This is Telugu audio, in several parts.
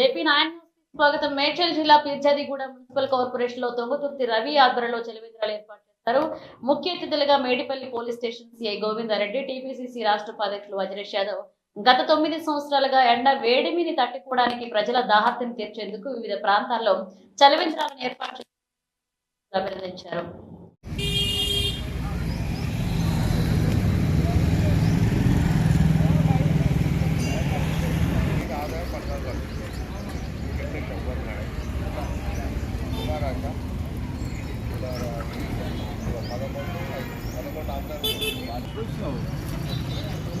జేపీ నాయన్ స్వాగతం. మేడ్చల్ జిల్లా పీర్జాదిగూడ మున్సిపల్ కార్పొరేషన్లో తొంగుతుర్తి రవి ఆధ్వర్యంలో చెలివేంద్రాలు ఏర్పాటు చేస్తారు ముఖ్య అతిథులుగా Medipally police station CI Govindareddy TPCC రాష్ట్ర ఉపాధ్యక్షులు వజ్రేష్ యాదవ్. గత తొమ్మిది సంవత్సరాలుగా ఎండ వేడిమిని తట్టుకోవడానికి ప్రజల దాహార్తిని తీర్చేందుకు వివిధ ప్రాంతాల్లో చలివేంద్రాలను ఏర్పాటు అభినందించారు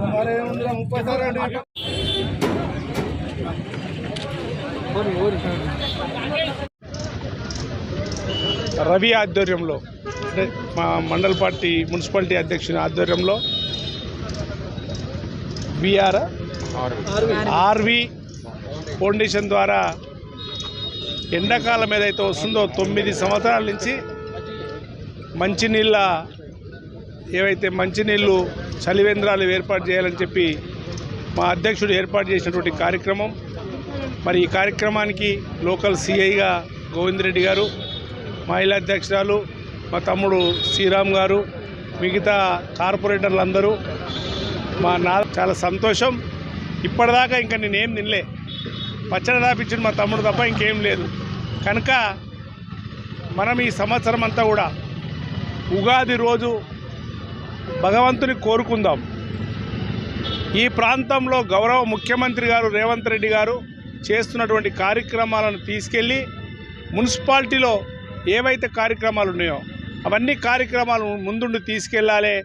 ముప్పై సార్ రవి ఆధ్వర్యంలో అంటే మా మండల పార్టీ మున్సిపాలిటీ అధ్యక్షుని ఆధ్వర్యంలో బీఆర్ ఆర్వి ఫౌండేషన్ ద్వారా ఎండాకాలం ఏదైతే వస్తుందో తొమ్మిది సంవత్సరాల నుంచి మంచినీళ్ళ ఏవైతే మంచినీళ్ళు చలివేంద్రాలు ఏర్పాటు చేయాలని చెప్పి మా అధ్యక్షుడు ఏర్పాటు చేసినటువంటి కార్యక్రమం. మరి ఈ కార్యక్రమానికి లోకల్ సిఐగా గోవిందరెడ్డి గారు మహిళా అధ్యక్షురాలు మా తమ్ముడు శ్రీరామ్ గారు మిగతా కార్పొరేటర్లు అందరూ మా నా చాలా సంతోషం. ఇప్పటిదాకా ఇంకా నేనేం తినలే. పచ్చడి దాపించిన మా తమ్ముడు తప్ప ఇంకేం లేదు. కనుక మనం ఈ సంవత్సరం అంతా కూడా ఉగాది రోజు భగవంతుని కోరుకుందాం. ఈ ప్రాంతంలో గౌరవ ముఖ్యమంత్రి గారు రేవంత్ రెడ్డి గారు చేస్తున్నటువంటి కార్యక్రమాలను తీసుకెళ్ళి మున్సిపాలిటీలో ఏవైతే కార్యక్రమాలు ఉన్నాయో అవన్నీ కార్యక్రమాలు ముందుండి తీసుకెళ్ళాలి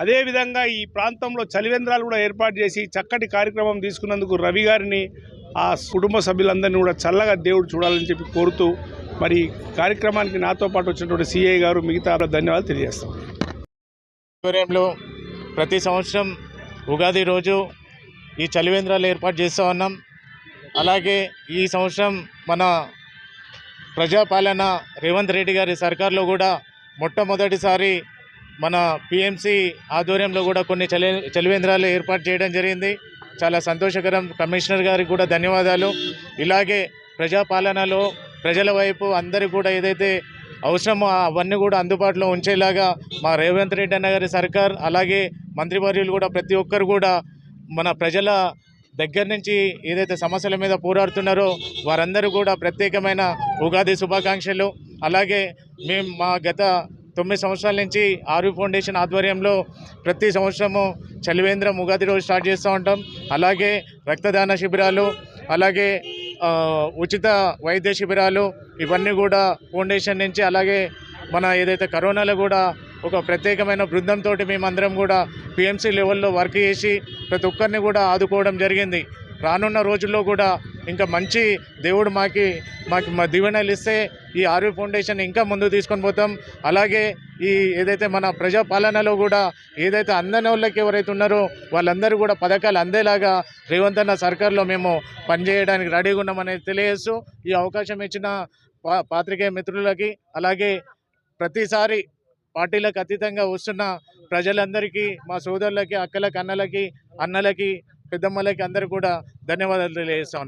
అదేవిధంగా ఈ ప్రాంతంలో చలివేంద్రాలు కూడా ఏర్పాటు చేసి చక్కటి కార్యక్రమం తీసుకున్నందుకు రవి గారిని ఆ కుటుంబ సభ్యులందరినీ కూడా చల్లగా దేవుడు చూడాలని చెప్పి కోరుతూ మరి కార్యక్రమానికి నాతో పాటు వచ్చినటువంటి సిఐ గారు మిగతా ధన్యవాదాలు తెలియజేస్తాం. ఆధ్వర్యంలో ప్రతి సంవత్సరం ఉగాది రోజు ఈ చలివేంద్రాలు ఏర్పాటు చేస్తూ ఉన్నాం. అలాగే ఈ సంవత్సరం మన ప్రజాపాలన రేవంత్ రెడ్డి గారి సర్కార్లో కూడా మొట్టమొదటిసారి మన పిఎంసి ఆధ్వర్యంలో కూడా కొన్ని చలి చలివేంద్రాలు ఏర్పాటు చేయడం జరిగింది. చాలా సంతోషకరం. కమిషనర్ గారికి కూడా ధన్యవాదాలు. ఇలాగే ప్రజాపాలనలో ప్రజల వైపు అందరూ కూడా ఏదైతే అవసరమో? అవన్నీ కూడా అందుబాటులో ఉంచేలాగా మా రేవంత్ రెడ్డి అన్న గారి సర్కార్ అలాగే మంత్రివర్యులు కూడా ప్రతి ఒక్కరు కూడా మన ప్రజల దగ్గర నుంచి ఏదైతే సమస్యల మీద పోరాడుతున్నారో వారందరూ కూడా ప్రత్యేకమైన ఉగాది శుభాకాంక్షలు. అలాగే మేము మా గత తొమ్మిది సంవత్సరాల నుంచి ఆరు ఫౌండేషన్ ఆధ్వర్యంలో ప్రతి సంవత్సరము చలివేంద్రం ఉగాది రోజు స్టార్ట్ చేస్తూ ఉంటాం. అలాగే రక్తదాన శిబిరాలు అలాగే ఉచిత వైద్య శిబిరాలు ఇవన్నీ కూడా ఫౌండేషన్ నుంచి అలాగే మన ఏదైతే కరోనాలో కూడా ఒక ప్రత్యేకమైన బృందంతో మేమందరం కూడా పిఎంసీ లెవెల్లో వర్క్ చేసి ప్రతి ఒక్కరిని కూడా ఆదుకోవడం జరిగింది. రానున్న రోజుల్లో కూడా ఇంకా మంచి దేవుడు మాకి మాకు మా దీవెనలు ఇస్తే ఈ ఆర్వీ ఫౌండేషన్ ఇంకా ముందు తీసుకొని పోతాం. అలాగే ఈ ఏదైతే మన ప్రజాపాలనలో కూడా ఏదైతే అందని వాళ్ళకి ఎవరైతే ఉన్నారో వాళ్ళందరూ కూడా పథకాలు అందేలాగా రేవంత్ అన్న సర్కార్లో మేము పనిచేయడానికి రెడీగా ఉన్నామనేది తెలియజేస్తూ ఈ అవకాశం ఇచ్చిన పాత్రికేయ మిత్రులకి అలాగే ప్రతిసారి పార్టీలకు అతీతంగా వస్తున్న ప్రజలందరికీ మా సోదరులకి అక్కలకి అన్నలకి అన్నలకి పెద్దమ్మలకి అందరూ కూడా ధన్యవాదాలు తెలియజేస్తా